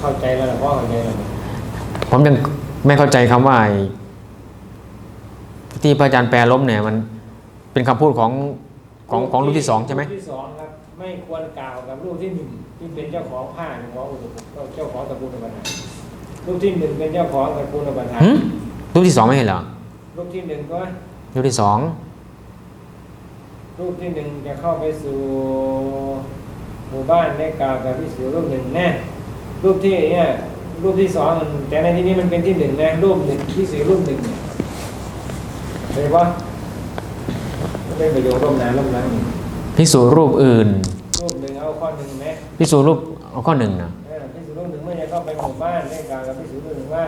เข้าใจแล้วล่ะพ่อเข้าใจแล้วผมยังไม่เข้าใจคำว่าไอ้ที่พระอาจารย์แปลล้มเนี่ยมันเป็นคำพูดของของของรูปที่สองใช่ไหมรูปที่สองครับไม่ควรกล่าวกับรูปที่หนึ่งที่เป็นเจ้าของผ้าของอุปเจ้าของตระกูลอุปถารูปที่หนึ่งเป็นเจ้าของตระกูลอุปถาหึรูปที่สองไม่เห็นเหรอรูปที่หนึ่งก็รูปที่สองรูปที่หนึ่งจะเข้าไปสู่หมู่บ้านได้กล่าวกับพิสูรรูปหนึ่งแน่ รูปที่เนี่ยรูปที่สองมันแต่ในที่นี้มันเป็นที่หนึ่งนะรูปหนึ่งที่สี่รูปหนึ่งเนี่ยเห็นปะไม่เป็นประโยชน์ร่วมน้ำร่วมน้ำพิสูรรูปอื่น รูปหนึ่งเอาข้อหนึ่งไหมพิสูรรูปเอาข้อหนึ่งนะเออพิสูรรูปหนึ่งเมื่อจะเข้าไปหมู่บ้านได้กล่าวกับพิสูรรูปหนึ่งว่า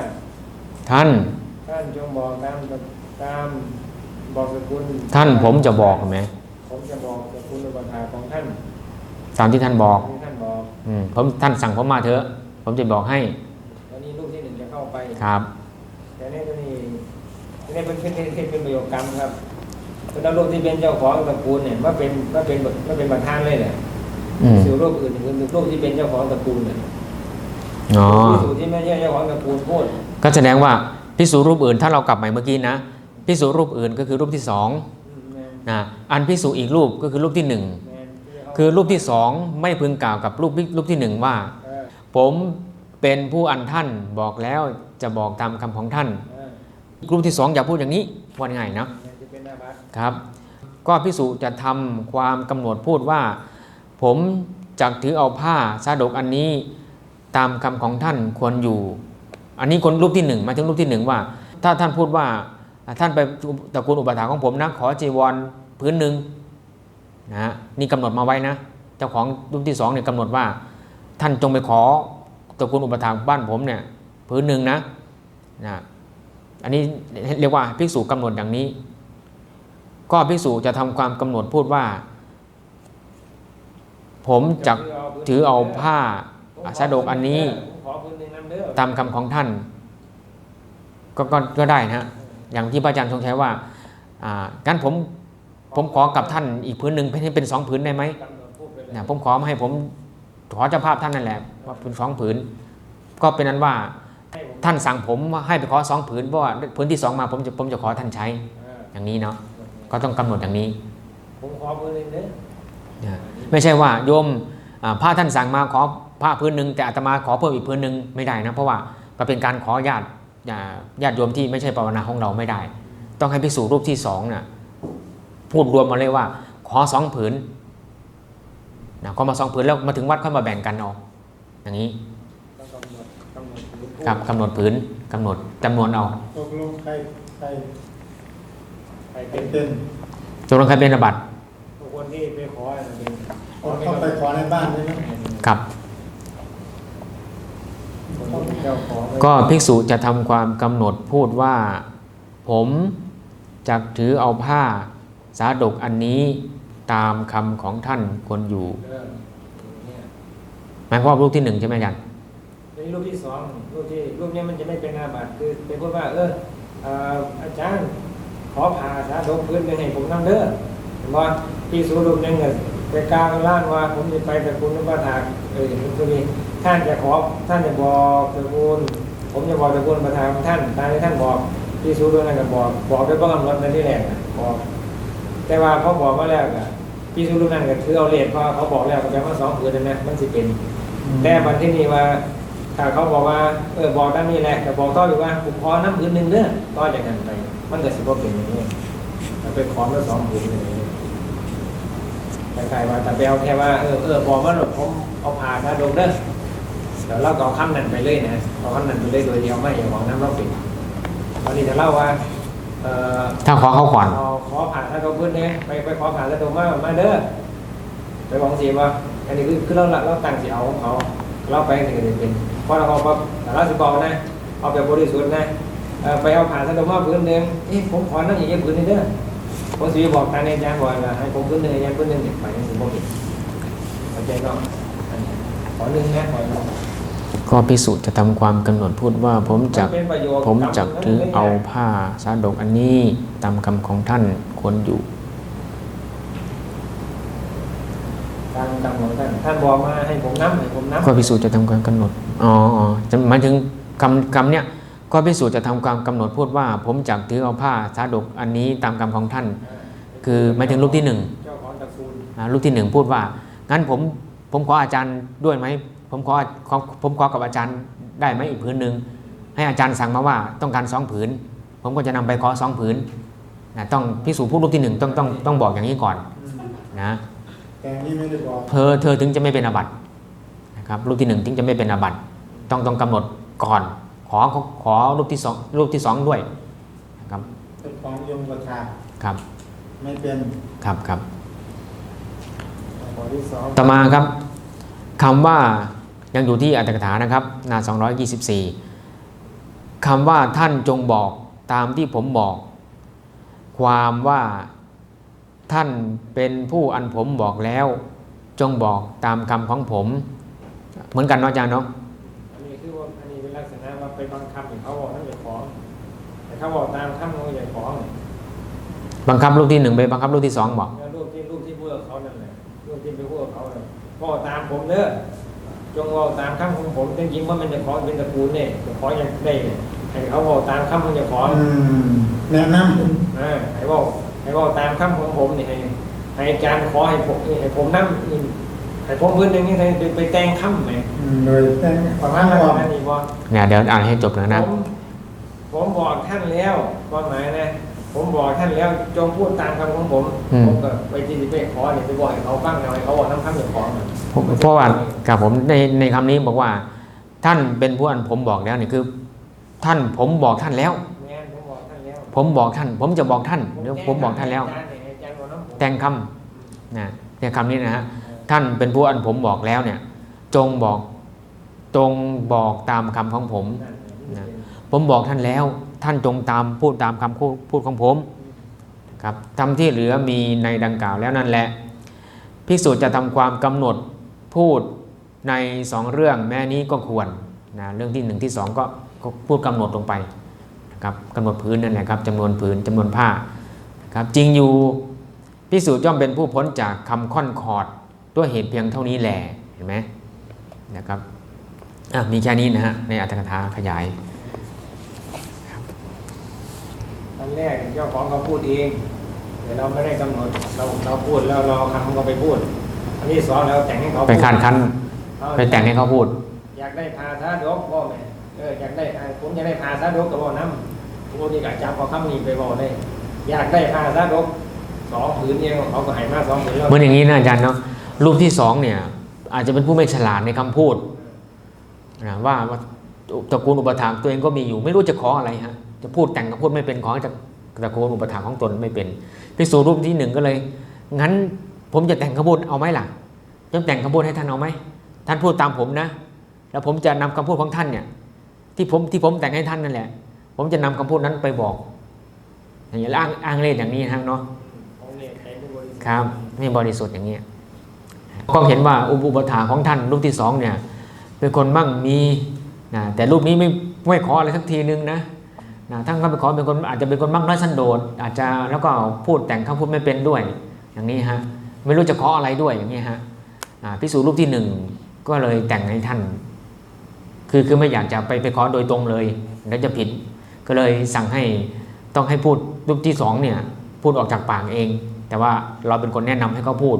ท่าน ท่านจงบอกตามตามบอกสกุลท่านผมจะบอกเห็นไหมผมจะบอกสกุลอุปถาของท่าน ตามที่ท่านบอกที่ท่าน บอกอืมผมท่านสั่งผมมาเถอะ ผมจะบอกให้แล้วนี่รูปที่หนึ่งจะเข้าไป ครับ แต่นี่ตัวนี้ตัวนี้เป็นเป็นเป็นเป็นประโยคกรรมครับเป็นเอารูปที่เป็นเจ้าของตระกูลเนี่ยมาเป็นมาเป็นมาเป็นประธานเลยเนี่ยอืมสู่รูปอื่นคือรูปที่เป็นเจ้าของตระกูลเนี่ยอ๋อพิสูจน์ที่ไม่ใช่เจ้าของตระกูลพูดก็แสดงว่าพิสูรรูปอื่นถ้าเรากลับใหม่เมื่อกี้นะพิสูรรูปอื่นก็คือรูปที่สองอืมแม่นนะอันพิสูอีกรูปก็คือรูปที่หนึ่งแม่นที่เขา คือรูปที่สองไม่พึงกล่าวกับรูปรูปที่หนึ่งว่า ผมเป็นผู้อันท่านบอกแล้วจะบอกตามคำของท่านรูปที่สองอย่าพูดอย่างนี้ว่าง่ายนะแม่นะครับ ก็พิสูจจะทำความกำหนดพูดว่า ผมจักถือเอาผ้าสาดกอันนี้ตามคำของท่านควรอยู่ อันนี้คนรูปที่หนึ่งมาถึงรูปที่หนึ่งว่า ถ้าท่านพูดว่าท่านไปตระกูลอุปถาของผมนะขอจีวรพื้นหนึ่ง นะฮะนี่กำหนดมาไว้นะ เจ้าของรูปที่สองเนี่ยกำหนดว่า ท่านจงไปขอตระกูลอุปถาบ้านผมเนี่ยพื้นหนึ่งนะนะอันนี้เรียกว่าภิกษุกำหนดอย่างนี้ ก็ภิกษุจะทำความกำหนดพูดว่า ผมจักถือเอาผ้าสาดกอันนี้ตามคำของท่าน ก็ก็ได้นะฮะอย่างที่พระอาจารย์ทรงใช้ว่าอ่างั้นผม ผมขอกับท่านอีกพื้นหนึ่งให้เป็นสองผืนได้ไหมกำหนดพูดไปเลยนะผมขอมาให้ผมขอเจ้าภาพท่านนั่นแหละว่าเป็นสองผืน ก็เป็นนั้นว่าให้ผมท่านสั่งผมว่าให้ไปขอสองผืนเพราะว่าผืนที่สองมาผมจะผมจะขอท่านใช้เอออย่างนี้เนาะก็ต้องกำหนดอย่างนี้ผมขอพื้นหนึ่งเด้อนะไม่ใช่ว่าโยมอ่าพระท่านสั่งมาขอผ้าพื้นหนึ่งแต่อาตมาขอเพิ่มอีกพื้นหนึ่งไม่ได้นะเพราะว่าก็เป็นการขอญาติอ่าญาติโยมที่ไม่ใช่ภาวนาของเราไม่ได้ ต้องให้ภิกษุรูปที่สองน่ะ พูดรวมมาเลยว่า ขอสองผืนนะขอมาสองผืนแล้วมาถึงวัดค่อยมาแบ่งกันเอาอย่างนี้ต้องกำหนดกำหนดพื้นครับกำหนดผืนกำหนดจำนวนเอาตกลงใครใครใครเป็เป็นนเป็นจงลงใครเป็นอาบัตรบุคคลที่ไปขออะไรเป็นคนเข้าไปขอในบ้านใช่ไหมครับคนที่เจ้าของก็ภิกษุจะทำความกำหนดพูดว่า ผมจักถือเอาผ้า สาดกอันนี้ตามคำของท่านควรอยู่เออเนี่ยหมายความว่ารูปที่หนึ่งใช่ไหมอาจารย์นี่รูปที่สองรูปที่รูปเนี้มันจะไม่เป็นอาบัติคือเป็นพูดว่า เออเอ่ออาจารย์ขอผ่าสาดกพื้นไปให้ผมนั่งเด้อเห็นบ่พี่สูรูปหนึงเนี่ยไปกลางล่างว่าผมจะไปแต่คุณนุปถาเออมันก็มีท่านจะขอท่านจะบอกตระกูลผมจะบอกตระกูลประธานของท่านตามที่ท่านบอกพี่สูรูปนั้นก็บอกบอกด้วยบ้างกำหนดในที่แรกน่ะบอก แต่ว่าเขาบอกมาแล้วอะพี่สูรูปนั้นก็คือเอาเลทเพราะเขาบอกแล้วก็แปลว่าสองผืนนั่นนะมันสิเป็น แต่บันที่นี่ว่าถ้าเขาบอกว่าเออบอกด้านนี้แหละแต่บอกต่ออยู่ว่าผมขอน้ำผืนหนึ่งเด้อต่อจากนั้นไป มันก็สิบ่เป็นอย่างนี้มันเป็นของละสองผืนอย่างนี้คล้ายๆว่าแต่ไปเอาแค่ว่าเออเออบอกว่าผมเอาผ่าถ้าดงเด้อเดี๋ยวเราก็เอาคำนั้นไปเลยนะเอาคำนั้นไปเลยโดยเดียวไม่อย่าบอกน้ำเราปิดตอนนี้จะเล่าว่า เออถ้าขอเขาก่อนเอาขอผ่าถ้าดงพื้นเนี่ยไปไปขอผ่าถ้าดงมามาเด้อไปบอกสิว่าอันนี้คือคือเราเราตั้งสิเอาของเขาเราไปนี่ก็จะเป็นพอเราเอาปั๊บแต่เราสิบอกนะเอาแบบบริสุทธิ์นะเอ่อไปเอาผ่านสะดวกมาพื้นหนึ่งเอ๊ะผมขอนั่งอย่างเงี้ยพื้นหนึงเด้อผมสิบอกทางในอาจารย์บอกว่าให้ผมพื้นหนึ่งอาจารย์พื้นหนึ่งเนี่ยไปนี่สิบ่ผิดเข้าใจเนาะอันนี้ขอหนึ่งนะขอหนึ่ง ก็ภิกษุจะทำความกำหนดพูดว่าผมจักนเป็นประโยชน์ผมจักถือเอาคผ้าสาดกอันนี้ตามคำของท่านควรอยู่ำตามคำของท่านท่านบอกมาให้ผมนับให้ผมนับข้อพิสูจน์จะทำการกำหนดอ๋ออ๋อจะหมายถึงคำคำเนี้ยข้อพิสูจน์จะทำการกำหนดพูดว่า ผมจักถือเอาผ้าสาดกอันนี้ตามกรรมของท่าน คือหมายถึงรูปที่หนึ่งเจ้าของตระกูลอ่ารูปที่หนึ่งพูดว่างั้นผมผมขออาจารย์ด้วยไหม ผมขอขอผมขอกับอาจารย์ได้ไหมอีกผืนหนึ่งให้อาจารย์สั่งมาว่าต้องการสองผืน ผมก็จะนำไปขอสองผืนนะต้องพิสูจน์ผู้รูปที่หนึ่งต้องต้องต้องบอกอย่างนี้ก่อนนะแต่นี่ไม่ได้บอกเธอเธอถึงจะไม่เป็นอาบัตินะครับรูปที่หนึ่งถึงจะไม่เป็นอาบัติต้องต้องกำหนดก่อนขอขอขอรูปที่สองรูปที่สองด้วยนะครับเป็นของยมประชาครับ ไม่เป็นครับครับข้อที่สองต่อมาครับคำว่า ยังอยู่ที่อัตถกถานะครับหน้า224คำว่าท่านจงบอกตามที่ผมบอก ความว่าท่านเป็นผู้อันผมบอกแล้ว จงบอกตามคำของผม เหมือนกันเนาะอาจารย์เนาะอันนี้คือว่าอันนี้เป็นลักษณะว่าไปบังคับให้เขาบอกนั่นอย่าของแต่เขาบอกตามคำเขาอย่าของบังคับรูปที่หนึ่งไปบังคับรูปที่สองบอกแล้วรูปที่รูปที่พูดกับเขานั่นแหละรูปที่ไปพูดกับเขาเนี่ยบอกตามผมเด้อ จงบอกตามคำของผมจริงๆว่ามันจะขอเป็นตระกูลเนี่ยจะขออย่างได้เนี่ยให้เขาบอกตามคำมันจะขออืมแนะนอ่าให้บอกให้บอกตามคำของผมนี่ให้ให้อาจารย์ขอให้ผมให้ผมนั่นี่ให้ผมพื้นอย่างนี้ให้ไปไปแต่งคำไหมำอืมโดยแต่งประมาณทั้งนั้นบอกนะนี่บอเนี่ยเดี๋ยวอ่านให้จบนะนะผมผมบอกท่านแล้วความหมายนะ ผมบอกท่านแล้วจงพูดตามคำของผม อืม ผมก็ไปที่ไปขอเนี่ยไปบอกให้เขาฟังหน่อยเขาบอกน้ำคำอย่างของน่ะผมเพราะว่ากับผมในในคำนี้บอกว่า ท่านเป็นผู้อันผมบอกแล้วนี่คือ ท่านผมบอกท่านแล้ว แม่นผมบอกท่านแล้วผมบอกท่าน ผมจะบอกท่านเดี๋ยวผมบอกท่านแล้วอาจารย์เนี่ยอาจารย์บอกน้ำผมแต่งคำนะเนี่ยคำนี้นะฮะท่านเป็นผู้อันผมบอกแล้วเนี่ย จงบอกจงบอกตามคำของผม นั่นนะผมบอกท่านแล้ว ท่านจงตามพูดตามคำพูดพูดของผมครับทำที่เหลือมีในดังกล่าวแล้วนั่นแหละพิสูจน์จะทำความกำหนดพูดในสองเรื่องแม่นี้ก็ควรนะเรื่องที่หนึ่งที่สองก็พูดกำหนดลงไปนะครับกำหนดพื้นนั่นแหละครับจำนวนพื้นจำนวนผ้าครับจริงอยู่พิสูจน์ย่อมเป็นผู้พ้นจากคำค่อนคอร์ดด้วยเหตุเพียงเท่านี้แหละเห็นไหมนะครับมีแค่นี้นะฮะในอัตถกถาขยาย ต อนแรกเจ้าของเขาพูดเองแต่เราไม่ได้กำหนดเราเราพูดแล้วเราเอาคำของเขาไปพูด อันที่สองเราแต่งให้เขาไปพูดคานคันเอาไปแต่งให้เขาพูด อยากได้พาซาดกพ่อแม่เอออยากได้อ่าผมอยากได้พาซาดกกับบอกน้ำผมนี่กะจับเอาคำนี้ไปบอกได้อยากได้พาซาดกสองผืนเองเขาก็ให้มาสองผืนแล้วเหมือนอย่างนี้นะอาจารย์เนาะรูปที่สองเนี่ย อาจจะเป็นผู้ไม่ฉลาดในคำพูดนะว่าว่าตระกูลอุปถัมภ์ตัวเองก็มีอยู่ไม่รู้จะขออะไรฮะ จะพูดแต่งกับพูดไม่เป็นของจากตระกูลอุปถัมภ์ของตนไม่เป็นพิสูจน์รูปที่หนึ่งก็เลย งั้นผมจะแต่งคำพูดเอาไหมล่ะจะแต่งคำพูดให้ท่านเอาไหมท่านพูดตามผมนะ แล้วผมจะนำคำพูดของท่านเนี่ย ที่ผมที่ผมแต่งให้ท่านนั่นแหละ ผมจะนำคำพูดนั้นไปบอก อย่างนี้แล้วอ้างอ้างเล่นอย่างนี้นะครับเนาะครับไม่บริสุทธิ์อย่างเงี้ยก็เห็นว่าอุปถาของท่านรูปที่สองเนี่ย เป็นคนมั่งมีนะแต่รูปนี้ไม่ไม่ขออะไรสักทีนึงนะ นะท่านก็ไปขอเป็นคนอาจจะเป็นคนมั่งน้อยสันโดษอาจจะแล้วก็พูดแต่งคำพูดไม่เป็นด้วย อย่างนี้ฮะไม่รู้จะขออะไรด้วยอย่างนี้ฮะอ่าพิสูจน์รูปที่หนึ่งก็เลยแต่งให้ท่าน คือคือไม่อยากจะไปไปขอโดยตรงเลยแล้วจะผิด ก็เลยสั่งให้ต้องให้พูดรูปที่สองเนี่ยพูดออกจากปากเอง แต่ว่าเราเป็นคนแนะนำให้เขาพูด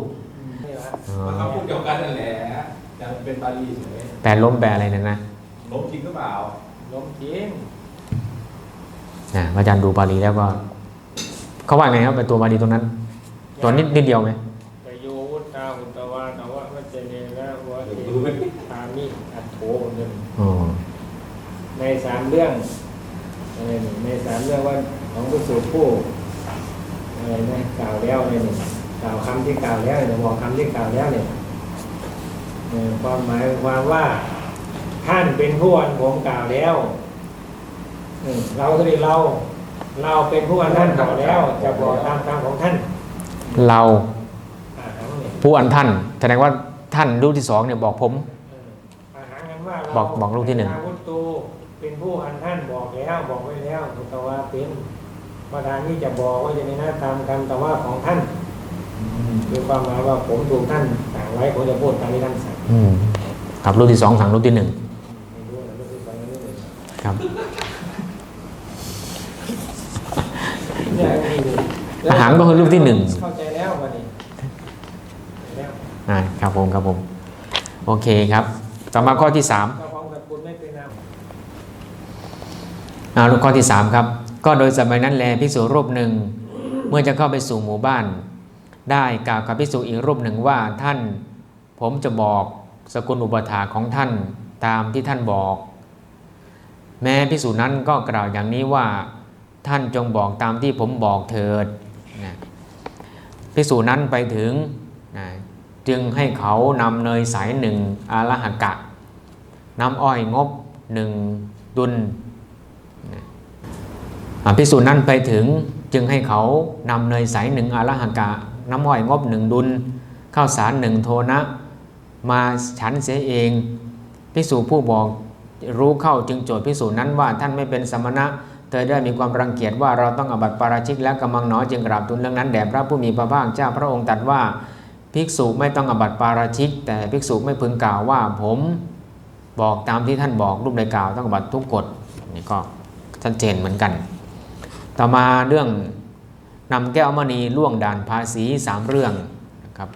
นี่แหละอ๋อมันคำพูดเดียวกันนั่นแหละแต่มันเป็นบาลีเฉยแปลล้มแปลอะไรนั่นนะล้มจริงหรือเปล่าล้มทิ้ง นะอาจารย์ดูบาลีแล้วก็เขาว่าไงครับเป็นตัวบาลีตรงนั้นตัวนิดนิดเดียวไหมแต่โยวุตตาหุตตวาตวะวัจเจเนนะวะเทตามิอัตโถหนึ่งอ๋อในสามเรื่องเออในสามเรื่องว่าของผู้สูผู้อะไรนะกล่าวแล้วเนี่ยกล่าวคำที่กล่าวแล้วเนี่ยบอกคำที่กล่าวแล้วเนี่ยเออความหมายความว่าท่านเป็นผู้อันผมกล่าวแล้ว เออเราก็เรียกเรา เราเป็นผู้อันท่านกล่าวแล้ว จะบอกตามคำของท่าน เราอ่าทั้งเนี่ยผู้อันท่าน แสดงว่าท่านรูปที่สองเนี่ยบอกผมเอออาหารกันว่าบอกบอกลูกที่หนึ่งอาวุธตูเป็นผู้อันท่านบอกแล้วบอกไว้แล้วแต่ว่าเป็นประธานนี้จะบอกว่าจะในหน้าตามคำแต่ว่าของท่านคือความหมายว่าผมถูกท่านสั่งไว้ผมจะพูดตามที่ท่านสั่งอืมครับรูปที่สองสั่งรูปที่หนึ่งไม่รู้นะรูปที่สองรูปที่หนึ่งครับ เนี่ยนี่ อาหารก็คือรูปที่หนึ่งเข้าใจแล้ววันนี้แล้วอ่าครับผมครับผม โอเคครับ ต่อมาข้อที่สามก็พร้อมกับคุณไม่เป็นนามอ่าข้อที่สามครับ ก็โดยสมัยนั้นแลภิกษุรูปหนึ่ง เมื่อจะเข้าไปสู่หมู่บ้าน ได้กล่าวกับภิกษุอีกรูปหนึ่งว่าท่าน ผมจะบอกสกุลอุปถาของท่านตามที่ท่านบอก แม้ภิกษุนั้นก็กล่าวอย่างนี้ว่า ท่านจงบอกตามที่ผมบอกเถิดนะ ภิกษุนั้นไปถึงนะจึงให้เขานำเนยใสหนึ่งอาลหกะน้ำอ้อยงบหนึ่งดุลภิกษุนั้นไปถึงจึงให้เขานำเนยใสหนึ่งอาลหังกะ น้ำอ้อยงบหนึ่งดุลข้าวสารหนึ่งโทนะ มาฉันเสียเองภิกษุผู้บอกรู้เข้าจึงโจทย์ภิกษุนั้นว่าท่านไม่เป็นสมณะ เธอได้มีความรังเกียจว่าเราต้องอบัติปาราชิกและกำมังหนอจึงกราบทูลเรื่องนั้นแด่พระผู้มีพระภาคเจ้าพระองค์ตรัสว่าภิกษุไม่ต้องอบัติปาราชิก แต่ภิกษุไม่พึงกล่าวว่าผมบอกตามที่ท่านบอกรูปในกล่าวต้องอบัติทุกกฎนี่ก็ชัดเจนเหมือนกัน ต่อมาเรื่องนำแก้วมณีล่วงด่านภาษีสามเรื่องนะครับ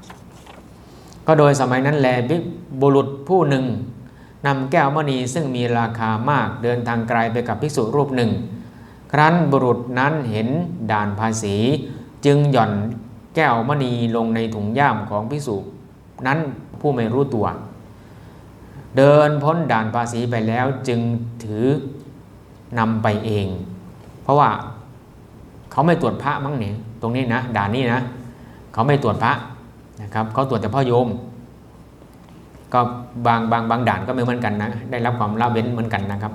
ก็โดยสมัยนั้นแลภิบุรุษผู้หนึ่งนำแก้วมณีซึ่งมีราคามากเดินทางไกลไปกับภิกษุรูปหนึ่ง ครั้นบุรุษนั้นเห็นด่านภาษี จึงหย่อนแก้วมณีลงในถุงย่ามของภิกษุนั้นผู้ไม่รู้ตัว เดินพ้นด่านภาษีไปแล้วจึงถือนำไปเอง เพราะว่าเขาไม่ตรวจพระมั้งเนี่ยตรงนี้นะด่านนี้นะ เขาไม่ตรวจพระนะครับเขาตรวจแต่พ่อโยม ก็บางบางบางด่านก็ไม่เหมือนกันนะ ได้รับความละเว้นเหมือนกันนะครับ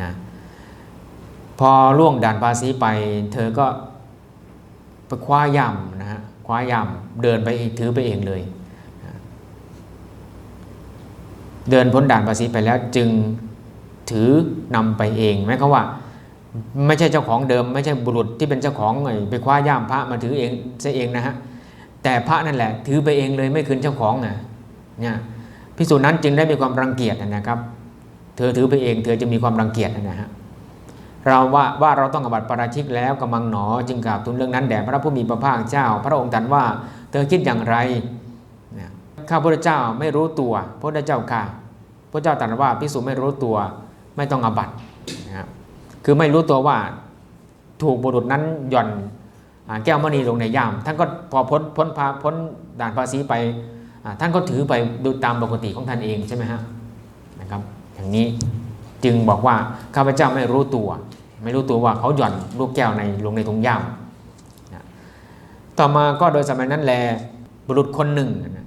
นะ พอล่วงด่านภาษีไป เธอก็ไปคว้าย่ำนะฮะคว้าย่ำเดินไปถือไปเองเลย เดินพ้นด่านภาษีไปแล้วจึงถือนำไปเองหมายควาว่า ไม่ใช่เจ้าของเดิม ไม่ใช่บุรุษที่เป็นเจ้าของไงไปคว้าย่ามพระมาถือเองซะเองนะฮะแต่พระนั่นแหละ ถือไปเองเลยไม่คืนเจ้าของนะเนี่ยพิสูจน์นั้นจึงได้มีความรังเกียจนะครับ เธอถือไปเอง เธอจะมีความรังเกียจนะฮะ เราว่าว่าเราต้องอบัติปราชิกแล้วกำลังหนอ จึงกราบทูลเรื่องนั้นแด่พระผู้มีพระภาคเจ้า พระองค์ตรัสว่าเธอคิดอย่างไรข้าพระเจ้าไม่รู้ตัวพระเจ้าค่ะพระเจ้าตรัสว่าพิสูจน์ไม่รู้ตัวไม่ต้องอบัตินะครับคือไม่รู้ตัวว่าถูกบุรุษนั้นหย่อนแก้วมณีลงในย่ามท่านก็พอพ้นพ้นพาพ้นด่านภาษีไปท่านก็ถือไปดูตามปกติของท่านเองใช่ไหมฮะนะครับอย่างนี้ จึงบอกว่าข้าพเจ้าไม่รู้ตัว ไม่รู้ตัวว่าเขาหย่อนลูกแก้วในลงในถุงย่ามนะต่อมาก็โดยสมัยนั้นแลบุรุษคนหนึ่งนะ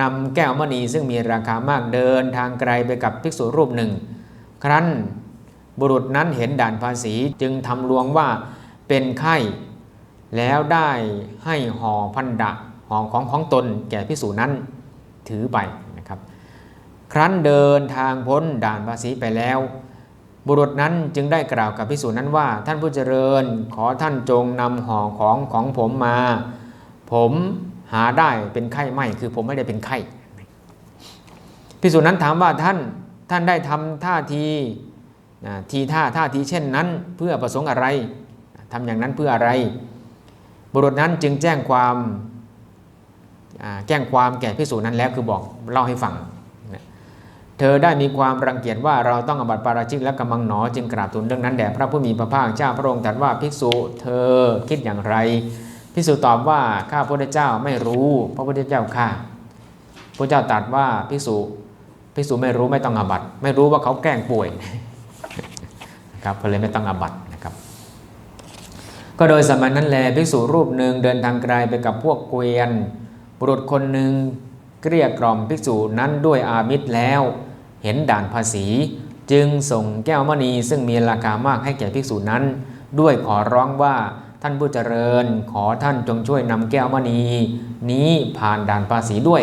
นำแก้วมณีซึ่งมีราคามากเดินทางไกลไปกับภิกษุรูปหนึ่ง ครั้นบุรุษนั้นเห็นด่านภาษีจึงทำลวงว่าเป็นไข้แล้วได้ให้ห่อพันดะห่อของของตนแก่พิสูจนั้นถือไป ครั้นเดินทางพ้นด่านภาษีไปแล้ว บุรุษนั้นจึงได้กล่าวกับพิสูจนั้นว่า ท่านผู้เจริญขอท่านจงนำห่อของของผมมา ผมหาได้เป็นไข้ไม่คือผมไม่ได้เป็นไข้พิสูจนั้นถามว่าท่านท่านได้ทำท่าทีทีท่าท่าทีเช่นนั้น เพื่อประสงค์อะไรทำอย่างนั้นเพื่ออะไร บุรุษนั้นจึงแจ้งความแจ้งความแก่พิสูจนั้นแล้วคือบอกเล่าให้ฟัง เธอได้มีความรังเกียจว่าเราต้องอบัติปาราชิกและกำมังหนอจึงกราบทูลเรื่องนั้นแด่พระผู้มีพระภาคเจ้าพระองค์ตรัสว่าภิกษุเธอคิดอย่างไรภิกษุตอบว่าข้าพระพุทธเจ้าไม่รู้ พระพุทธเจ้าข้าพระเจ้าตรัสว่าภิกษุภิกษุไม่รู้ไม่ต้องอบัติ ไม่รู้ว่าเขาแกล้งป่วยนะครับก็เลยไม่ต้องอบัตินะครับ ก็โดยสมัยนั้นแลภิกษุรูปหนึ่งเดินทางไกลไปกับพวกเกวียนบุรุษคนหนึ่งเกลี้ยกล่อมภิกษุนั้นด้วยอามิตรแล้ว เห็นด่านภาษี จึงส่งแก้วมณีซึ่งมีราคามากให้แก่ภิกษุนั้น ด้วยขอร้องว่าท่านผู้เจริญ ขอท่านจงช่วยนำแก้วมณี นี้ผ่านด่านภาษีด้วย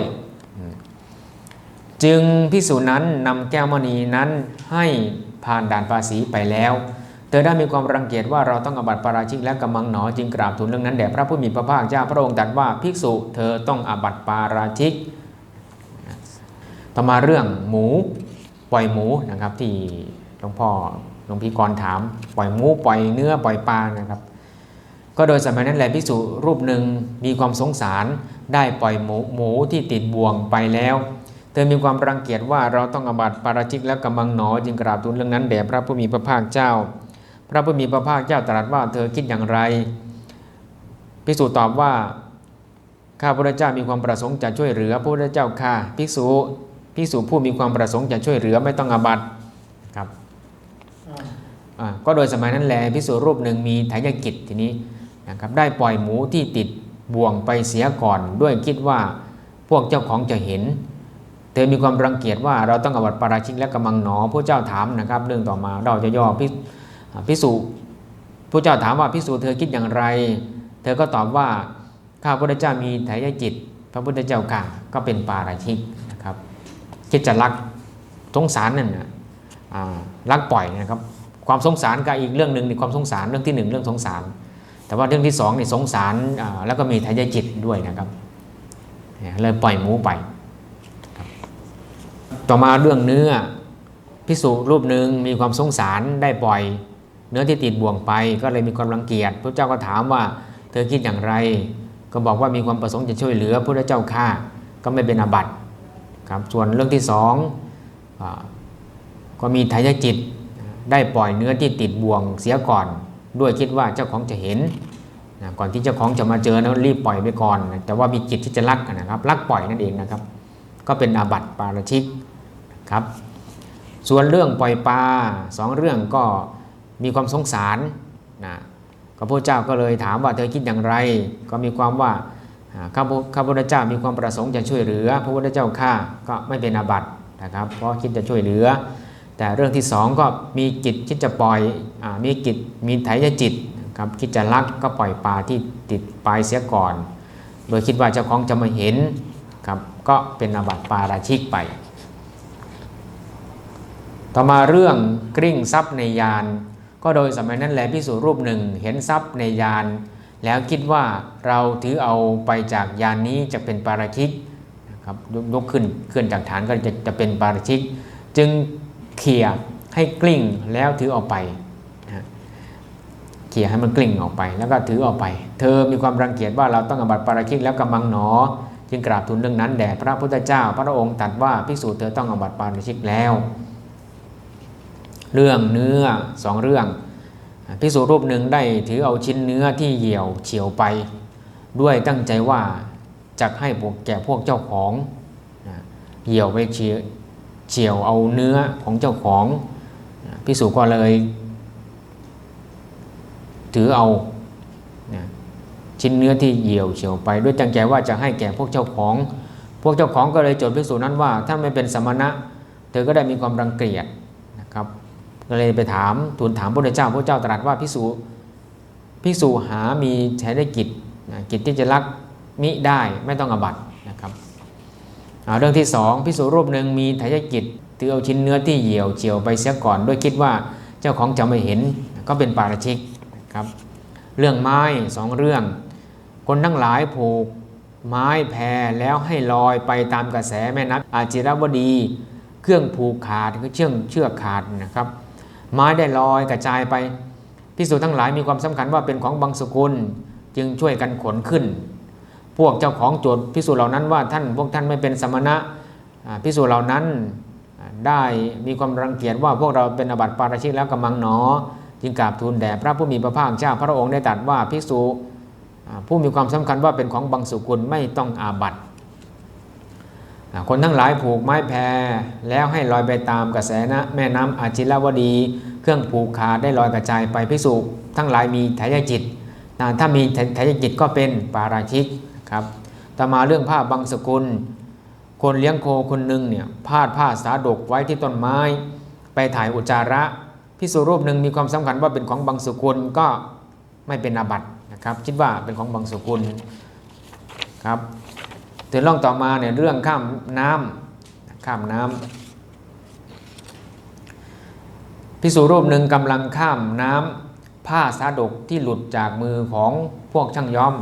จึงพิสูจนั้นนำแก้วมณีนั้นให้ผ่านด่านภาษีไปแล้วเธอได้มีความรังเกียจว่าเราต้องอบัติปาราชิกและกำมังหนอจึงกราบทูลเรื่องนั้นแด่พระผู้มีพระภาคเจ้าพระองค์ตรัสว่าภิกษุเธอต้องอบัติปาราชิกต่อมาเรื่องหมู ปล่อยหมูนะครับ ที่หลวงพ่อหลวงพี่กรถาม ปล่อยหมูปล่อยเนื้อปล่อยปลานะครับ ก็โดยสมัยนั้นแหละภิกษุรูปหนึ่งมีความสงสารได้ปล่อยหมูหมูที่ติดบ่วงไปแล้ว เธอมีความรังเกียจว่าเราต้องอบัติปาราชิกและกำมังหนอจึงกราบทูลเรื่องนั้นแด่พระผู้มีพระภาคเจ้า พระผู้มีพระภาคเจ้าตรัสว่าเธอคิดอย่างไรภิกษุตอบว่าข้าพระเจ้ามีความประสงค์จะช่วยเหลือพระพุทธเจ้าค่ะภิกษุ ภิกษุผู้มีความประสงค์จะช่วยเหลือไม่ต้องอาบัตครับก็โดยสมัยนั้นแลภิกษุรูปหนึ่งมีทายกิจทีนี้นะครับได้ปล่อยหมูที่ติดบ่วงไปเสียก่อน ด้วยคิดว่าพวกเจ้าของจะเห็น เธอมีความรังเกียจว่าเราต้องอาบัตปาราชิกและกำมังหนอผู้เจ้าถามนะครับ เรื่องต่อมาเราจะย่อพิอ่าภิกษุผู้เจ้าถามว่าภิกษุเธอคิดอย่างไร เธอก็ตอบว่าข้าพระพุทธเจ้ามีทายจิต พระพุทธเจ้าค่ะก็เป็นปาราชิก คิดจะรักสงสารนั่นนะรักปล่อยนะครับ ความสงสารกับอีกเรื่องหนึ่งในความสงสารเรื่องที่หนึ่งเรื่องสงสาร แต่ว่าเรื่องที่สองนี่สงสารแล้วก็มีทายาจิตด้วยนะครับเลยปล่อยหมูไป ต่อมาเรื่องเนื้อพิสุรูปหนึ่งมีความสงสารได้ปล่อย เนื้อที่ติดบ่วงไป ก็เลยมีความรังเกียจพระเจ้าก็ถามว่า เธอคิดอย่างไร ก็บอกว่ามีความประสงค์จะช่วยเหลือพระเจ้าข้าก็ไม่เป็นอาบัติ ครับส่วนเรื่องที่สองอก็มีทายจิตได้ปล่อยเนื้อที่ติดบ่วงเสียก่อน ด้วยคิดว่าเจ้าของจะเห็นนะก่อนที่เจ้าของจะมาเจอนะรีบปล่อยไปก่อนนะแต่ว่ามีจิตที่จะลักนะครับลักปล่อยนั่นเองนะครับ ก็เป็นอาบัติปาราชิกครับ ส่วนเรื่องปล่อยปลาสองเรื่องก็มีความสงสารนะพระพุทธเจ้าก็เลยถามว่าเธอคิดอย่างไร ก็มีความว่า ข้าพุทธเจ้ามีความประสงค์จะช่วยเหลือ พระพุทธเจ้าข้าก็ไม่เป็นอาบัตินะครับ เพราะคิดจะช่วยเหลือ แต่เรื่องที่สองก็มีจิตคิดจะปล่อยอมีจิตมีไถยจิตนะครับคิดจะลักก็ปล่อยปลาที่ติดปลายเสียก่อน โดยคิดว่าเจ้าของจะมาเห็นครับก็เป็นอาบัติปาราชิกไป ต่อมาเรื่องกลิ้งทรัพย์ในยาน ก็โดยสมัยนั้นแลพิสูรรูปหนึ่งเห็นทรัพย์ในยาน แล้วคิดว่าเราถือเอาไปจากยานนี้จะเป็นปาราชิกนะครับยกขึ้นเคลื่อนจากฐานก็จะจะเป็นปาราชิก จึงเขี่ยให้กลิ้งแล้วถือออกไปนะเขี่ยให้มันกลิ้งออกไป แล้วก็ถือออกไป เธอมีความรังเกียจว่าเราต้องอบัติปาราชิกแล้วกำมังหนอ จึงกราบทูลเรื่องนั้นแด่พระพุทธเจ้า พระองค์ตรัสว่าภิกษุเธอต้องอบัติปาราชิกแล้ว เรื่องเนื้อสองเรื่อง ภิกษุรูปหนึ่งได้ถือเอาชิ้นเนื้อที่เหี่ยวเฉียวไป ด้วยตั้งใจว่าจะให้พวกแก่พวกเจ้าของเหี่ยวไปเฉียวเอาเนื้อของเจ้าของนะภิกษุก็เลย ถือเอาชิ้นเนื้อที่เหี่ยวเฉียวไป ด้วยตั้งใจว่าจะให้แก่พวกเจ้าของ พวกเจ้าของก็เลยโจทย์ภิกษุนั้นว่าถ้าไม่เป็นสมณะ เธอก็ได้มีความรังเกียจ ก็เลยไปถามทูลถามพระพุทธเจ้าพระเจ้าตรัสว่าพิสูพิสูหามีใช้ได้กิจนะกิจที่จะรักมิได้ไม่ต้องอบัตนะครับเรื่องที่สองพิสูรูปหนึ่งมีทายกิจถือเอาชิ้นเนื้อที่เหี่ยวเฉียวไปเสียก่อน ด้วยคิดว่าเจ้าของจะไม่เห็นก็เป็นปาราชิกนะครับ เรื่องไม้สองเรื่อง คนทั้งหลายผูกไม้แพรแล้วให้ลอยไปตามกระแสแม่น้ำอาจิรวดี เครื่องผูกขาดคือเชือกเชือกขาดนะครับ ไม้ได้ลอยกระจายไปพิสูจน์ทั้งหลายมีความสำคัญว่าเป็นของบางสกุลจึงช่วยกันขนขึ้น พวกเจ้าของโจทย์พิสูจน์เหล่านั้นว่าท่านพวกท่านไม่เป็นสมณะพิสูจน์เหล่านั้นได้มีความรังเกียจว่าพวกเราเป็นอบัติปาราชิกแล้วกำมังหนอ จึงกราบทูลแด่พระผู้มีพระภาคเจ้าพระองค์ได้ตรัสว่าภิกษุอ่าผู้มีความสำคัญว่าเป็นของบางสุกุลไม่ต้องอาบัติ คนทั้งหลายผูกไม้แพรแล้วให้ลอยไปตามกระแสนะแม่น้ำอาจิรวดี เครื่องผูกขาดได้ลอยกระจายไปพิสุทั้งหลายมีทายจิตนะถ้ามีทายจิตก็เป็นปาราชิกครับต่อมาเรื่องผ้าบางสกุล คนเลี้ยงโคคนหนึ่งเนี่ยพาดผ้าสาดกไว้ที่ต้นไม้ ไปถ่ายอุจจาระพิสุรูปหนึ่งมีความสำคัญว่าเป็นของบางสกุลก็ไม่เป็นอาบัตินะครับ คิดว่าเป็นของบางสกุลครับ ถึงล่องต่อมาเนี่ยเรื่องข้ามน้ำข้ามน้ำพิสูรรูปหนึ่งกำลังข้ามน้ำผ้าสาดกที่หลุดจากมือของพวกช่างย้อม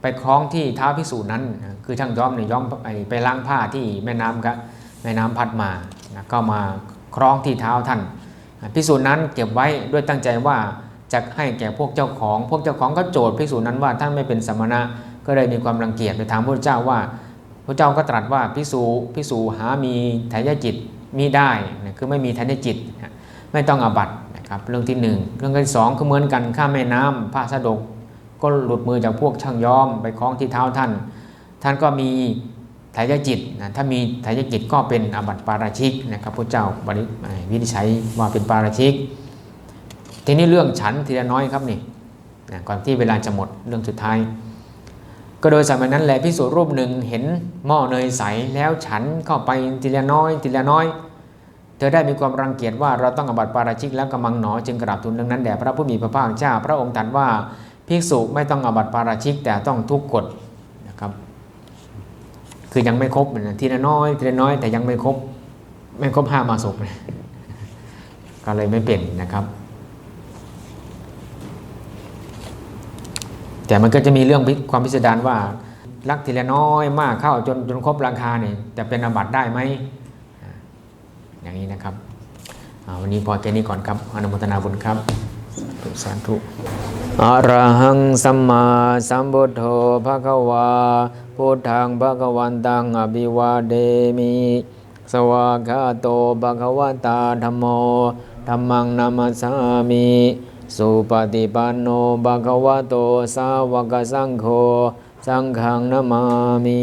ไปคล้องที่เท้าพิสูจนั้น คือช่างย้อมเนี่ยย้อมไปไปล้างผ้าที่แม่น้ำครับแม่น้ำพัดมานะก็มาคล้องที่เท้าท่านพิสูจน์นั้นเก็บไว้ด้วยตั้งใจว่าจะให้แก่พวกเจ้าของ พวกเจ้าของก็โจทย์พิสูจน์นั้นว่าท่านไม่เป็นสมณะ ก็เลยมีความรังเกียจไปถามพระเจ้าว่า พระเจ้าก็ตรัสว่าพิสูพิสูหามีทายจิตมีได้นะคือไม่มีทายจิตนะไม่ต้องอาบัตนะครับเรื่องที่หนึ่งเรื่องที่สองก็เหมือนกันข้าแม่น้ำพระสะดก ก็หลุดมือจากพวกช่างย้อมไปคล้องที่เท้าท่าน ท่านก็มีทายจิตนะถ้ามีทายจิตก็เป็นอาบัติปาราชิกนะครับพระเจ้าบริวินิจฉัยว่าเป็นปาราชิก ทีนี้เรื่องฉันทีละน้อยครับนี่นะก่อนที่เวลาจะหมดเรื่องสุดท้าย ก็โดยสมัยนั้นแหละพิสุรูปหนึ่งเห็นหม้อเนยใสแล้วฉันเข้าไปทีละน้อยทีละน้อย เธอได้มีความรังเกียจว่าเราต้องอบัติปาราชิกแล้วกำมังหนอจึงกราบทูลเรื่องนั้นแด่พระผู้มีพระภาคเจ้าพระองค์ตรัสว่าภิกษุไม่ต้องอบัติปาราชิกแต่ต้องทุกกฎนะครับ คือยังไม่ครบนะทีละน้อยทีละน้อยแต่ยังไม่ครบไม่ครบห้ามาสุกนะก็เลยไม่เป็นนะครับ แต่มันก็จะมีเรื่องความพิสดารว่ารักทีละน้อยมากเข้าจนจนครบราคาเนี่ยจะเป็นอาบัติได้ไหมอย่างนี้นะครับวันนี้พอแค่นี้ก่อนครับอนุโมทนาบุญครับสาธุอรหังสัมมาสัมพุทโธภะคะวาพุทธังภะคะวันตังอภิวาเดมิสวากาโตภะคะวตาธัมโมธัมมังนามัสสามิ สุปฏิปันโนบะคะวะโตสาวกสังโฆสังฆังนามามิ